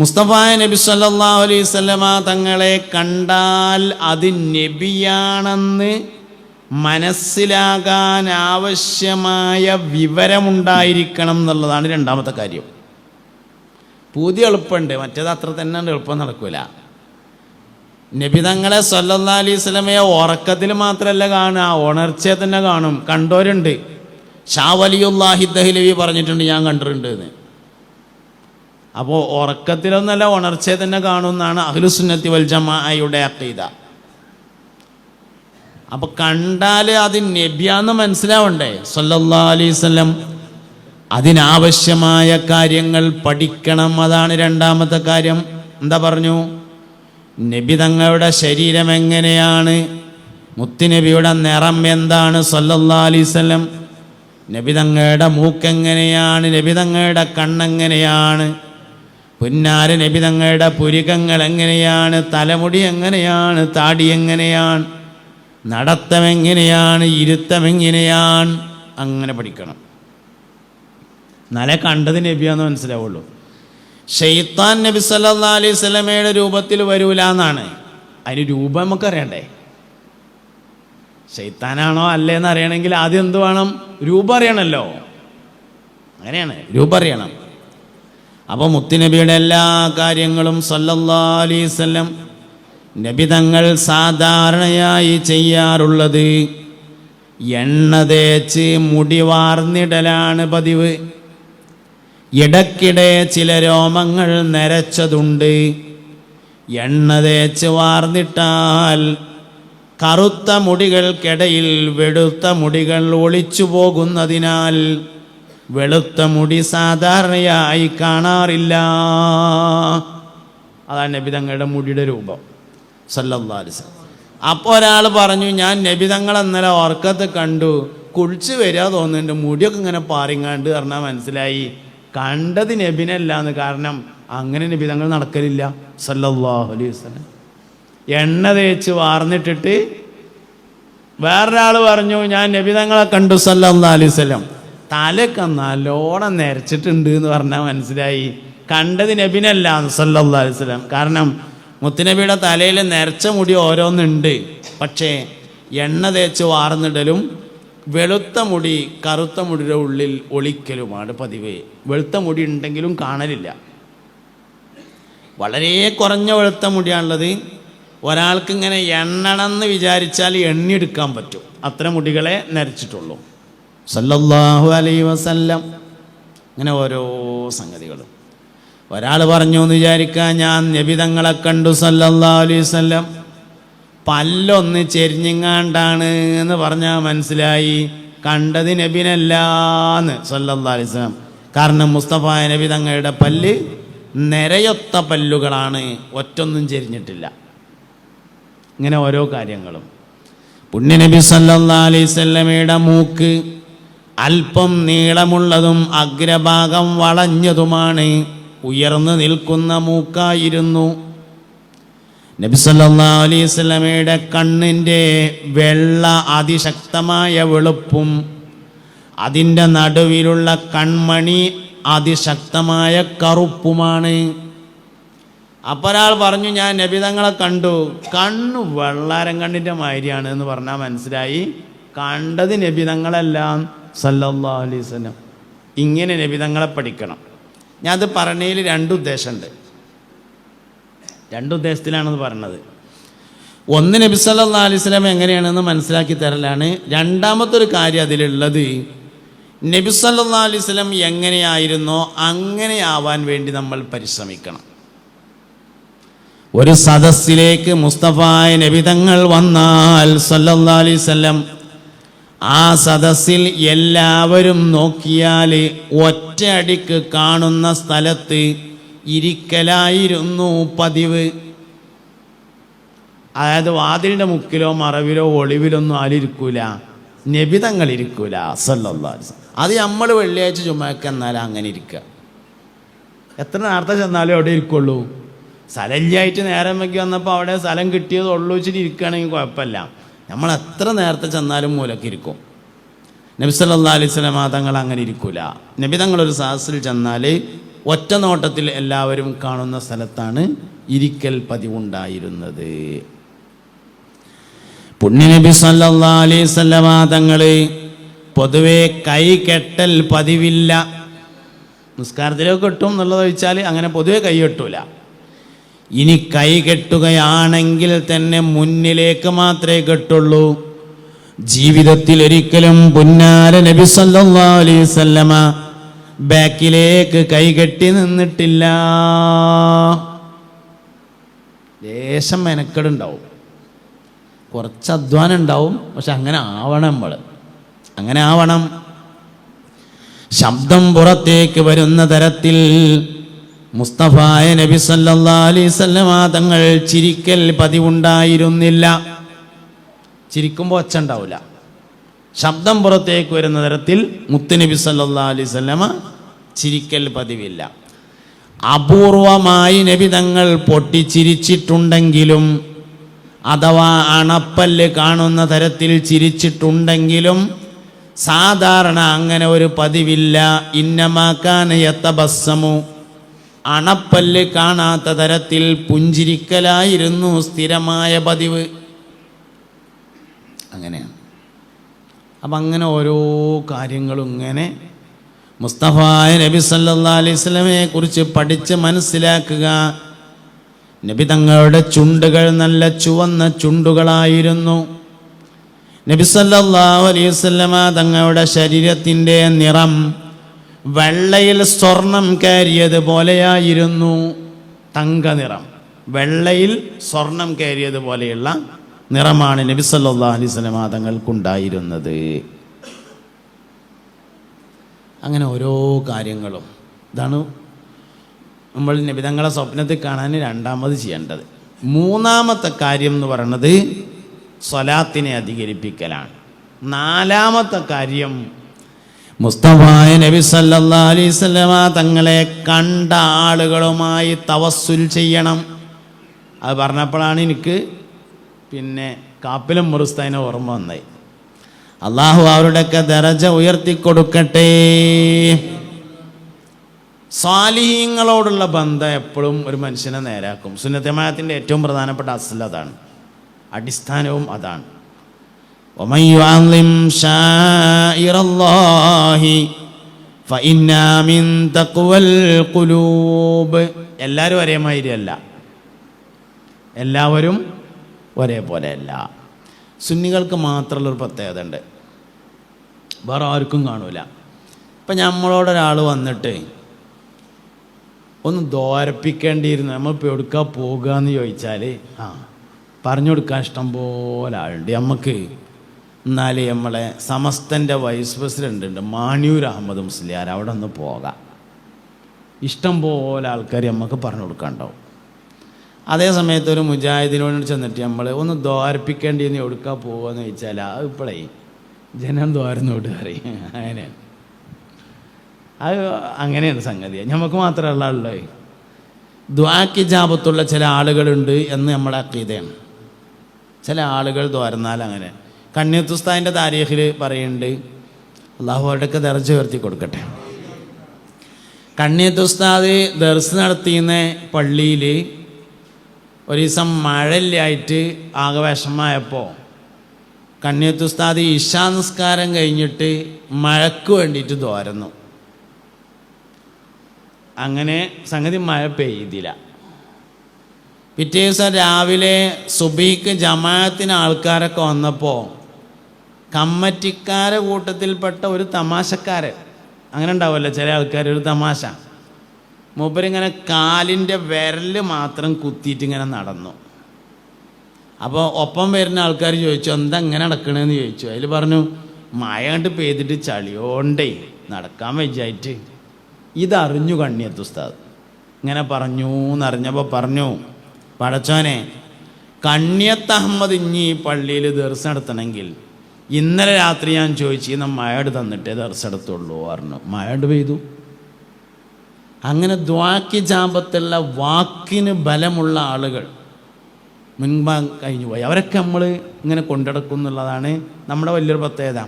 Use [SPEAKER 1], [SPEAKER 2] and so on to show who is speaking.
[SPEAKER 1] മുസ്തഫായ നബി സല്ലല്ലാഹു അലൈഹി വസല്ലമ തങ്ങളെ കണ്ടാൽ അത് നബിയാണെന്ന് മനസ്സിലാകാൻ ആവശ്യമായ വിവരമുണ്ടായിരിക്കണം എന്നുള്ളതാണ് രണ്ടാമത്തെ കാര്യം. പൂതി എളുപ്പമുണ്ട്. മറ്റേത് അത്ര തന്നെ എളുപ്പം നടക്കില്ല നബി തങ്ങളെ സല്ലല്ലാ അലൈഹി സ്വലമയെ ഉറക്കത്തിൽ മാത്രമല്ല കാണുക. ഉണർച്ചയെ തന്നെ കാണും. കണ്ടോരുണ്ട് ഷാവലിയുല്ലാഹി ദഹ്ലവി പറഞ്ഞിട്ടുണ്ട്. ഞാൻ കണ്ടിട്ടുണ്ട് എന്ന്. അപ്പോൾ ഉറക്കത്തിലൊന്നല്ല ഉണർച്ചയെ തന്നെ കാണുമെന്നാണ് അഖിലുസുന്നത്തി വൽ ജമാഅയുടെ അക്കീദ അപ്പൊ കണ്ടാൽ അത് നബിയാന്ന് മനസ്സിലാവണ്ടേ? സല്ലല്ലാ അലൈഹി വസല്ലം. അതിനാവശ്യമായ കാര്യങ്ങൾ പഠിക്കണം അതാണ് രണ്ടാമത്തെ കാര്യം. എന്താ പറഞ്ഞു? നബി തങ്ങളുടെ ശരീരം എങ്ങനെയാണ്? മുത്തുനബിയുടെ നിറം എന്താണ്? സല്ലല്ലാ വസല്ലം. നബി തങ്ങളുടെ മൂക്കെങ്ങനെയാണ്? നബി തങ്ങളുടെ കണ്ണെങ്ങനെയാണ്? പുന്നാര നബി തങ്ങളുടെ പുരികങ്ങൾ എങ്ങനെയാണ് തലമുടി എങ്ങനെയാണ് താടി എങ്ങനെയാണ് നടത്തം എങ്ങനെയാണ് ഇരുത്തം എങ്ങനെയാണ് അങ്ങനെ പഠിക്കണം. എന്നാലേ കണ്ടത് നബിയാന്ന് മനസ്സിലാവുള്ളൂ. ഷെയ്ത്താൻ നബി സല്ലാ അലൈഹി സ്വലമയുടെ രൂപത്തിൽ വരൂല എന്നാണ്. അതിന് രൂപം നമുക്കറിയണ്ടേ? ഷെയ്ത്താനാണോ അല്ലേന്ന് അറിയണമെങ്കിൽ ആദ്യം എന്ത് വേണം? രൂപം അറിയണമല്ലോ അങ്ങനെയാണ്. രൂപം അറിയണം. അപ്പോൾ മുത്തുനബിയുടെ എല്ലാ കാര്യങ്ങളും സല്ലല്ലാ അലൈഹി വസല്ലം നബി തങ്ങൾ സാധാരണയായി ചെയ്യാറുള്ളത്. എണ്ണ തേച്ച് മുടി വാർന്നിടലാണ് പതിവ്. ഇടയ്ക്കിടെ ചില രോമങ്ങൾ നരച്ചതുണ്ട്. എണ്ണ തേച്ച് വാർന്നിട്ടാൽ കറുത്ത മുടികൾക്കിടയിൽ വെടുത്ത മുടികൾ ഒളിച്ചു പോകുന്നതിനാൽ വെളുത്ത മുടി സാധാരണയായി കാണാറില്ല. അതാണ് നബിതങ്ങളുടെ മുടിയുടെ രൂപം. സല്ലല്ലാസ് അപ്പോൾ ഒരാൾ പറഞ്ഞു ഞാൻ നബിതങ്ങൾ ഇന്നലെ ഓർക്കത്ത് കണ്ടു. കുഴിച്ച് വരിക തോന്നുന്നുണ്ട് മുടിയൊക്കെ ഇങ്ങനെ പാറിങ്ങാണ്ട് പറഞ്ഞാൽ മനസ്സിലായി. കണ്ടത് നബിനല്ലാന്ന് കാരണം അങ്ങനെ നബിതങ്ങൾ നടക്കലില്ല. സല്ലല്ലാഹു അലൈഹി വസല്ലം. എണ്ണ തേച്ച് വാർന്നിട്ടിട്ട് വേറൊരാൾ പറഞ്ഞു ഞാൻ നബിതങ്ങളെ കണ്ടു സല്ലല്ലാഹു അലൈഹി വസല്ലം. തലയൊക്കെ നല്ലോണം നരച്ചിട്ടുണ്ട് എന്ന് പറഞ്ഞാൽ മനസ്സിലായി. കണ്ടത് നബിനല്ല സല്ലല്ലാഹു അലൈഹി വസല്ലം. കാരണം മുത്തുനബിയുടെ തലയിൽ നരച്ച മുടി ഓരോന്നുണ്ട്. പക്ഷേ എണ്ണ തേച്ച് വാർന്നിടലും വെളുത്ത മുടി കറുത്ത മുടിയുടെ ഉള്ളിൽ ഒളിക്കലുമാണ് പതിവ്. വെളുത്ത മുടി ഉണ്ടെങ്കിലും കാണലില്ല. വളരെ കുറഞ്ഞ വെളുത്ത മുടിയാണുള്ളത്. ഒരാൾക്ക് ഇങ്ങനെ എണ്ണണമെന്ന് വിചാരിച്ചാൽ എണ്ണിയെടുക്കാൻ പറ്റും. അത്ര മുടികളെ നരച്ചിട്ടുള്ളൂ. സല്ലല്ലാഹു അലൈ വസല്ലം. അങ്ങനെ ഓരോ സംഗതികളും. ഒരാൾ പറഞ്ഞു എന്ന് വിചാരിക്കാൻ ഞാൻ നബിതങ്ങളെ കണ്ടു സല്ലല്ലാഹു അലൈഹി വസല്ലം. പല്ലൊന്ന് ചെരിഞ്ഞിങ്ങാണ്ടാണ് എന്ന് പറഞ്ഞാൽ മനസ്സിലായി. കണ്ടത് നബിനല്ലാന്ന് സല്ലാ അലൈഹി വസല്ലം. കാരണം മുസ്തഫ നബി തങ്ങളുടെ പല്ല് നിരയൊത്ത പല്ലുകളാണ് ഒറ്റൊന്നും ചെരിഞ്ഞിട്ടില്ല. ഇങ്ങനെ ഓരോ കാര്യങ്ങളും. പുണ്യനബി സല്ലാ അലൈഹി മൂക്ക് അല്പം നീളമുള്ളതും അഗ്രഭാഗം വളഞ്ഞതുമാണ്. ഉയർന്നു നിൽക്കുന്ന മൂക്കായിരുന്നു. നബിസല്ലാ അലൈസ്മയുടെ കണ്ണിന്റെ വെള്ള അതിശക്തമായ വെളുപ്പും അതിന്റെ നടുവിലുള്ള കൺമണി അതിശക്തമായ കറുപ്പുമാണ്. അപ്പൊരാൾ പറഞ്ഞു ഞാൻ നബിതങ്ങളെ കണ്ടു. കണ്ണ് വെള്ളാരം കണ്ണിന്റെ മാതിരിയാണ് എന്ന് പറഞ്ഞാൽ മനസ്സിലായി. കണ്ടത് നബിതങ്ങളെല്ലാം സല്ലല്ലാഹു അലൈഹി സ്വലം ഇങ്ങനെ നബിതങ്ങളെ പഠിക്കണം. ഞാൻ അത് പറഞ്ഞതിൽ രണ്ട് ഉദ്ദേശമുണ്ട്. രണ്ട് ഉദ്ദേശത്തിലാണെന്ന് പറഞ്ഞത്. ഒന്ന് നബി സല്ലാ അലൈഹി സ്വലം എങ്ങനെയാണെന്ന് മനസ്സിലാക്കി തരലാണ്. രണ്ടാമത്തെ ഒരു കാര്യം അതിലുള്ളത് നബി സല്ലാ അലൈഹി സ്വലം എങ്ങനെയായിരുന്നോ അങ്ങനെയാവാൻ വേണ്ടി നമ്മൾ പരിശ്രമിക്കണം. ഒരു സദസ്സിലേക്ക് മുസ്തഫായ നബിതങ്ങൾ വന്നാൽ സല്ലാ അലൈഹി വസല്ലം ആ സദസ്സിൽ എല്ലാവരും നോക്കിയാൽ ഒറ്റയടിക്ക് കാണുന്ന സ്ഥലത്ത് ഇരിക്കലായിരുന്നു പതിവ്. അതായത് വാതിലിന്റെ മുക്കിലോ മറവിലോ ഒളിവിലൊന്നും ആലിരിക്കൂല. നബിതങ്ങൾ ഇരിക്കൂല വസല്ലം. അത് നമ്മൾ വെള്ളിയാഴ്ച ചുമക്ക് എന്നാലും അങ്ങനെ ഇരിക്കുക എത്ര നേരത്തെ ചെന്നാലും അവിടെ ഇരിക്കുള്ളൂ. സ്ഥലമില്ലായിട്ട് നേരം വയ്ക്കി വന്നപ്പോൾ അവിടെ സ്ഥലം കിട്ടിയത് ഉള്ളു വെച്ചിട്ട് ഇരിക്കുകയാണെങ്കിൽ കുഴപ്പമില്ല. നമ്മൾ എത്ര നേരത്തെ ചെന്നാലും മൂലക്ക് ഇരിക്കും. നബി സല്ലാ അലൈഹി സ്വലമ തങ്ങൾ അങ്ങനെ ഇരിക്കൂല. നബി തങ്ങളൊരു സാഹസിൽ ചെന്നാൽ ഒറ്റ നോട്ടത്തിൽ എല്ലാവരും കാണുന്ന സ്ഥലത്താണ് ഇരിക്കൽ പതിവുണ്ടായിരുന്നത്. പുണ്യനബി സല്ലാ അലൈഹി സ്വല്ലമ തങ്ങൾ പൊതുവെ കൈ കെട്ടൽ പതിവില്ല. നിസ്കാരത്തിലൊക്കെ കെട്ടും എന്നുള്ളത് വെച്ചാൽ അങ്ങനെ പൊതുവെ കൈ കെട്ടൂല. ഇനി കൈ കെട്ടുകയാണെങ്കിൽ തന്നെ മുന്നിലേക്ക് മാത്രമേ കെട്ടുള്ളൂ. ജീവിതത്തിൽ ഒരിക്കലും പുന്നാര നബി സല്ലല്ലാഹു അലൈഹി വസല്ലമ ബാക്കിലേക്ക് കൈ കെട്ടി നിന്നിട്ടില്ല. ലേശം മെനക്കെടുണ്ടാവും. കുറച്ച് അധ്വാനം ഉണ്ടാവും. പക്ഷെ അങ്ങനെ ആവണം നമ്മൾ അങ്ങനെ ആവണം. ശബ്ദം പുറത്തേക്ക് വരുന്ന തരത്തിൽ മുസ്തഫായ നബി സല്ലാ അലൈഹി വസല്ലമ തങ്ങൾ ചിരിക്കൽ പതിവുണ്ടായിരുന്നില്ല. ചിരിക്കുമ്പോൾ ഒച്ച ഉണ്ടാവില്ല ശബ്ദം പുറത്തേക്ക് വരുന്ന തരത്തിൽ മുത്തുനബി സല്ലാ അലൈഹി വസല്ലമ ചിരിക്കൽ പതിവില്ല. അപൂർവമായി നബി തങ്ങൾ പൊട്ടിച്ചിരിച്ചിട്ടുണ്ടെങ്കിലും അഥവാ അണപ്പല്ല് കാണുന്ന തരത്തിൽ ചിരിച്ചിട്ടുണ്ടെങ്കിലും സാധാരണ അങ്ങനെ ഒരു പതിവില്ല. ഇന്നമാക്കാൻ യത്തബസ്സമു അണപ്പല്ല് കാണാത്ത തരത്തിൽ പുഞ്ചിരിക്കലായിരുന്നു സ്ഥിരമായ പതിവ്. അങ്ങനെയാണ്. അപ്പം അങ്ങനെ ഓരോ കാര്യങ്ങളും ഇങ്ങനെ മുസ്തഫായ നബി സല്ലാ അലൈഹി സ്വലമയെ കുറിച്ച് പഠിച്ച് മനസ്സിലാക്കുക. നബി തങ്ങളുടെ ചുണ്ടുകൾ നല്ല ചുവന്ന ചുണ്ടുകളായിരുന്നു. നബി സല്ലല്ലാഹു അലൈഹി വസല്ലമ തങ്ങളുടെ ശരീരത്തിന്റെ നിറം വെള്ളയിൽ സ്വർണം കയറിയത് പോലെയായിരുന്നു തങ്ക നിറം വെള്ളയിൽ സ്വർണം കയറിയത് പോലെയുള്ള നിറമാണ് നബി വസല്ലമ തങ്ങൾക്കുണ്ടായിരുന്നത്. അങ്ങനെ ഓരോ കാര്യങ്ങളും. ഇതാണ് നമ്മൾ നിബിതങ്ങളെ സ്വപ്നത്തിൽ കാണാൻ രണ്ടാമത് ചെയ്യേണ്ടത്. മൂന്നാമത്തെ കാര്യം എന്ന് പറയുന്നത് സ്വലാത്തിനെ അധികരിപ്പിക്കലാണ്. നാലാമത്തെ കാര്യം മുസ്തഫായ നബി സല്ലാ അലൈഹി സ്വലമ തങ്ങളെ കണ്ട ആളുകളുമായി തവസ്സുൽ ചെയ്യണം. അത് പറഞ്ഞപ്പോഴാണ് എനിക്ക് പിന്നെ കാപ്പിലും മുറുസ്തൈന ഓർമ്മ വന്നത്. അള്ളാഹു അവരുടെയൊക്കെ ദരജ ഉയർത്തിക്കൊടുക്കട്ടെ. സ്വാലിഹീങ്ങളോടുള്ള ബന്ധം എപ്പോഴും ഒരു മനുഷ്യനെ നേരാക്കും. സുന്നത്തമായത്തിന്റെ ഏറ്റവും പ്രധാനപ്പെട്ട അസൽ അതാണ്. അടിസ്ഥാനവും അതാണ്. ومن يعظم شائر الله فإنا من تقوى القلوب എല്ലാവരും ഒരേ മാതിരിയല്ല എല്ലാവരും ഒരേപോലെ അല്ല സുന്നികൾക്ക് മാത്രമുള്ളൊരു പ്രത്യേകത ഉണ്ട് വേറെ ആർക്കും കാണൂല ഇപ്പം നമ്മളോടൊരാൾ വന്നിട്ട് ഒന്ന് ദ്വാരപ്പിക്കേണ്ടിയിരുന്നു നമ്മളിപ്പോൾ എടുക്കാൻ പോകുക എന്ന് ചോദിച്ചാൽ ആ പറഞ്ഞു കൊടുക്കാൻ ഇഷ്ടം പോലെ ആളുണ്ട് നമുക്ക് എന്നാൽ നമ്മളെ സമസ്തന്റെ വൈസ് പ്രസിഡന്റ് ഉണ്ട്. മാണിയൂർ അഹമ്മദ് മുസ്ലിയാർ അവിടെ ഒന്ന് പോകാം. ഇഷ്ടം പോലെ ആൾക്കാർ നമുക്ക് പറഞ്ഞു കൊടുക്കാണ്ടാവും. അതേ സമയത്ത് ഒരു മുജാഹിദിനോട് ചെന്നിട്ട് നമ്മൾ ഒന്ന് ദ്വാരപ്പിക്കേണ്ടി എന്ന് എടുക്കാൻ പോകുമെന്ന് ചോദിച്ചാൽ ആ ഇപ്പോഴേ ജനം ദ്വാരന്നോട് അറിയും അങ്ങനെയാണ് അത് അങ്ങനെയാണ് സംഗതി. നമുക്ക് മാത്രമല്ല ഉള്ളത് ദ്വാക്ക് ജാപത്തുള്ള ചില ആളുകളുണ്ട് എന്ന് നമ്മുടെ അക്കീതയാണ്. ചില ആളുകൾ ദ്വാരന്നാൽ അങ്ങനെ. കണ്യത്തുസ്താദിന്റെ താരീഖിൽ പറയുന്നുണ്ട് അള്ളാഹു അവരുടെയൊക്കെ ദർജ ഉയർത്തി കൊടുക്കട്ടെ. കണ്യത്തുസ്താദ് ദർസ് നടത്തിയുന്ന പള്ളിയിൽ ഒരു ദിവസം മഴയില്ലായിട്ട് ആകെ വിഷമമായപ്പോൾ കണ്യത്തുസ്താദ് ഇഷാ നിസ്കാരം കഴിഞ്ഞിട്ട് മഴക്ക് വേണ്ടിയിട്ട് തോരുന്നു. അങ്ങനെ സംഗതി മഴ പെയ്തില്ല. പിറ്റേ ദിവസം രാവിലെ സുബീക്ക് ജമാഅത്തിന് ആൾക്കാരൊക്കെ വന്നപ്പോൾ കമ്മറ്റിക്കാരെ കൂട്ടത്തിൽപ്പെട്ട ഒരു തമാശക്കാരൻ. അങ്ങനെ ഉണ്ടാവുമല്ലോ ചില ആൾക്കാർ ഒരു തമാശ. മൂപ്പരിങ്ങനെ കാലിന്റെ വിരൽ മാത്രം കുത്തിയിട്ട് ഇങ്ങനെ നടന്നു. അപ്പോൾ ഒപ്പം വരുന്ന ആൾക്കാർ ചോദിച്ചു എന്താ ഇങ്ങനെ നടക്കണേന്ന്? ചോദിച്ചു. അതിൽ പറഞ്ഞു മഴ കണ്ട് പെയ്തിട്ട് ചളിയോണ്ടേ നടക്കാൻ വെച്ചായിട്ട് ഇതറിഞ്ഞു കണ്ണിയത്ത് ഉസ്താദ്. ഇങ്ങനെ പറഞ്ഞു എന്നറിഞ്ഞപ്പോൾ പറഞ്ഞു പടച്ചോനെ കണ്ണിയത്ത് അഹമ്മദ് ഇഞ്ഞി പള്ളിയിൽ ദർശനം നടത്തണമെങ്കിൽ ഇന്നലെ രാത്രി ഞാൻ ചോദിച്ചു ഇന്ന് മഴട് തന്നിട്ടേ ദർശനത്തുള്ളൂ പറഞ്ഞു. മഴട് പെയ്തു. അങ്ങനെ ദ്വാക്കി ജാപത്തുള്ള വാക്കിന് ബലമുള്ള ആളുകൾ മുൻപാ കഴിഞ്ഞു പോയി. അവരൊക്കെ നമ്മൾ ഇങ്ങനെ കൊണ്ടെടുക്കും എന്നുള്ളതാണ് നമ്മുടെ വലിയൊരു പ്രത്യേകത.